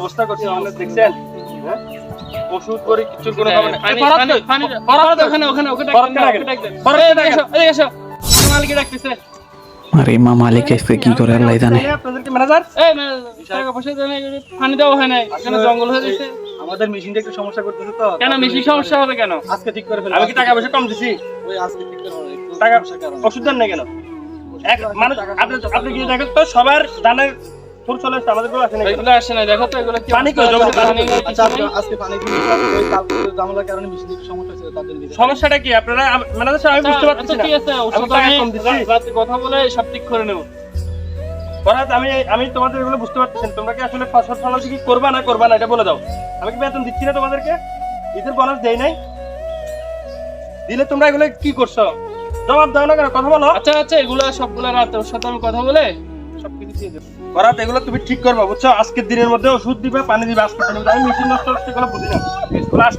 অবস্থা করছে আমাদের দেখছেন? হ্যাঁ? ওষুধ করে কিছু কোনো খবর নেই। ওখানে ওখানে ওকে এসো, এসো। ডাকতেছে। আরে মা মালিক আসবে কি করে আল্লাহ জানে? পয়সা পানি দেওয়া হয় নাই। এখানে জঙ্গল হয়ে গেছে। আমাদের মেশিনটা একটু সমস্যা করতেছে তো। কেন বেশি সমস্যা হবে কেন? আজকে ঠিক করে আমি কি টাকা পয়সা কম দিছি? ওই আজকে ঠিক একটু টাকা সমস্যার কারণে। ওষুধ দেন না কেন? এক মানুষ আপনি আপনি কি দেখেন তো সবার দানের ফুল চলে আসছে আমাদেরগুলো আসে না এগুলো আসে না দেখো তো এগুলো কি পানি কই? জমিতে পানি পানি আচ্ছা আজকে- আজকে পানি ওই কালকে জামালার কারণে মিষ্টি সমস্যা ছিল তাদের সমস্যাটা কি? আপনারা ম্যানেজার সাহেব আমি বুঝতে আচ্ছা, আচ্ছা, ঠিক আছে ওষুধ আমি রাতে কথা বলে সব ঠিক করে নেব। আমি আমি তোমাদের এগুলো বুঝতে পারতেছি না। তোমরা কি আসলে ফসল ফলাতে কি করবা না করবা না? এটা বলে দাও। আমি কি বেতন দিচ্ছি না তোমাদেরকে? ঈদের বোনাস দেই নাই? দিলে তোমরা এগুলো কি করছ? জবাব দাও না কেন? কথা বলো। আচ্ছা আচ্ছা এগুলো সবগুলো রাতে ওর সাথে আমি কথা বলে সবকিছু দিয়ে দেবো। ফরহাদ এগুলো তুমি ঠিক করবা বুঝছ? আজকের দিনের মধ্যে ওষুধ দিবে পানি দিবে আজকে পানি দিবে। আমি মেশিন নষ্ট হচ্ছে এগুলো বুঝি না। এগুলো আস-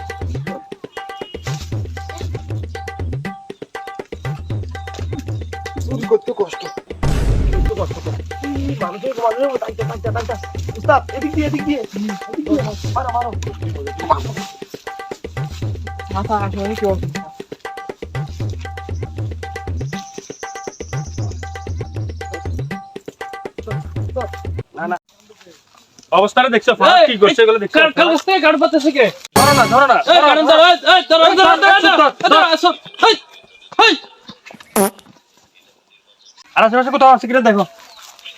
এদিক দিয়ে এদিক দিয়ে। মারো মারো। মাথা আসলে কি অবস্থা অবস্থাটা দেখছ ফরহাদ কি করছে এগুলো দেখছ? কার কার থেকে ধরো না ধরো না এই কারণ ধরো এই এই ধরো ধরো ধরো ধরো ধরো এই এই আর আশেপাশে কোথাও আছে কিনা দেখো।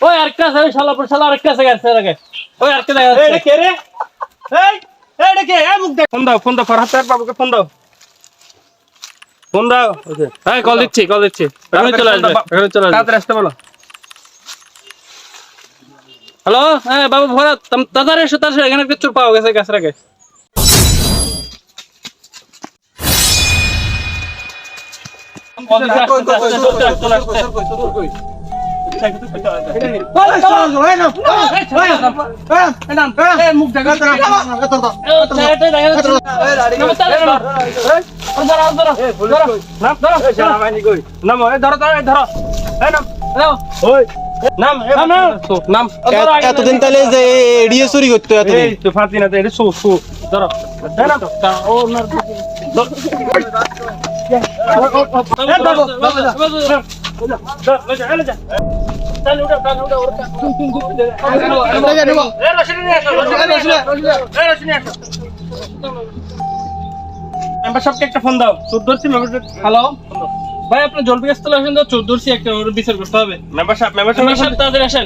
ওই আরেকটা আছে ওই শালা পর শালা আরেকটা আছে গেছে আগে ওই আরেকটা দেখা এই যাচ্ছে এটা কে রে? এই এই এটা কে? এই মুখ দেখ। ফোন দাও ফোন দাও ফরহাদ বাবুকে ফোন দাও। ফোন দাও। হ্যাঁ কল দিচ্ছি কল দিচ্ছি। এখনই চলে আসবে চলে আসবে। তাড়াতাড়ি আসতে বলো। হ্যালো হ্যাঁ বাবু ভরা তাড়াতাড়ি এসো তাড়াতাড়ি এখানে একটা চোর পাওয়া গেছে গাছের এতদিন তাহলে এড়িয়ে চুরি করতে তো ফাতি না এটা সু সু ধরো নাম ধর লৈ যা এই লৈ যা চল উঠা চল উঠা উঠা এই রশিদ নিয়ে আসো রশিদ নিয়ে আসো এই রশিদ নিয়ে আসো মেম্বার সাহেবকে একটা ফোন দাও হ্যালো ভাই আপনার জলপি গাছ তলা আসেন তো চোদ্দোরছি একটা ওর বিচার করতে হবে মেম্বার সাহেব মেম্বার সাহেব সাথে আসেন।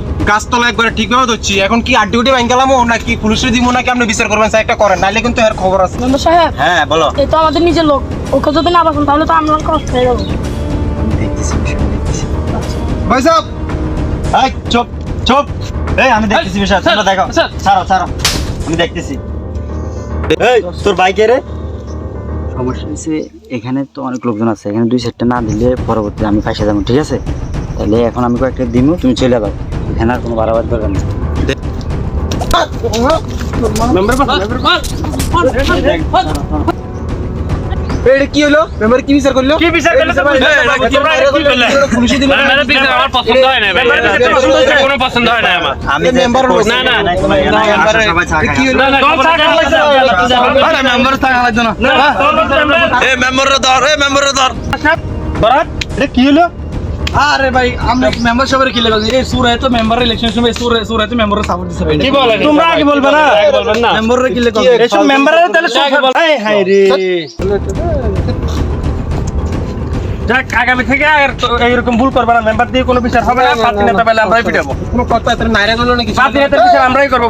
গাছতলা একবারে ঠিকভাবে ধরছি। এখন কি আড্ডি উড্ডি ভাঙ গেলাম নাকি পুলিশে দিব নাকি আপনি বিচার করবেন? স্যার একটা করেন নাইলে কিন্তু এর খবর আছে। মেম্বার সাহেব হ্যাঁ বলো। এ তো আমাদের নিজের লোক। ওকে যদি না বাঁচান তাহলে তো আমরা কষ্ট হয়ে যাব। দেখতেছি। ভাই সাহেব! এই, চুপ চুপ। এই আমি দেখতেছি বিষয় স্যার, তোমরা দেখো। ছাড়ো ছাড়ো। আমি দেখতেছি। এই তোর বাইকে রে? সমস্যা হয়েছে এখানে তো অনেক লোকজন আছে। এখানে দুই সেটটা না দিলে পরবর্তী আমি ফাঁসে যাব ঠিক আছে? তাহলে এখন আমি কয়েকটা দিব তুমি চলে যাও। এখানে আর কোনো বাড়াবার দরকার নেই মেম্বার মার, মার, মার, মার, মার। এটা কি হলো মেম্বার কি বিচার করল কি বিচার করলে তো বুঝতে পারব। তোমরা এটা কি করলে? পুলিশে দিল মেম্বারের বিচার আমার পছন্দ হয় না ভাই মেম্বারের বিচার পছন্দ হয়েছে? কোনো পছন্দ হয় না আমার আমি এই মেম্বার করছি, না, না, নাই, তোমার এখানে আসো, সবাই চা খাই। কি হলো না, না, তোমার চা খাওয়া হয়েছে? আরে মেম্বার টাকা লাগতো না না, তোমার বিচার আমরা- এ মেম্বাররা ধর এ মেম্বাররা ধর বরাত, এটা কি হলো আরে ভাই আমরা মেম্বার সবার কি লাগছে এই সুরায় তো মেম্বার ইলেকশন সময় সুরায় সুরায় তো মেম্বার সাপোর্ট দিছে ভাই কি বলেন তোমরা আগে বলবে না? আগে বলবেন না। মেম্বাররা কি লাগছে এসব মেম্বারের তাহলে সব- এই হাই রে। যাক আগামী থেকে আর এইরকম ভুল করবে না। মেম্বার দিয়ে কোনো বিচার হবে না পাঁচ দিনের পেলে আমরাই পিটাবো। কোনো কথা এত নাইরা করল নাকি পাঁচ দিনের বিচার আমরাই করব।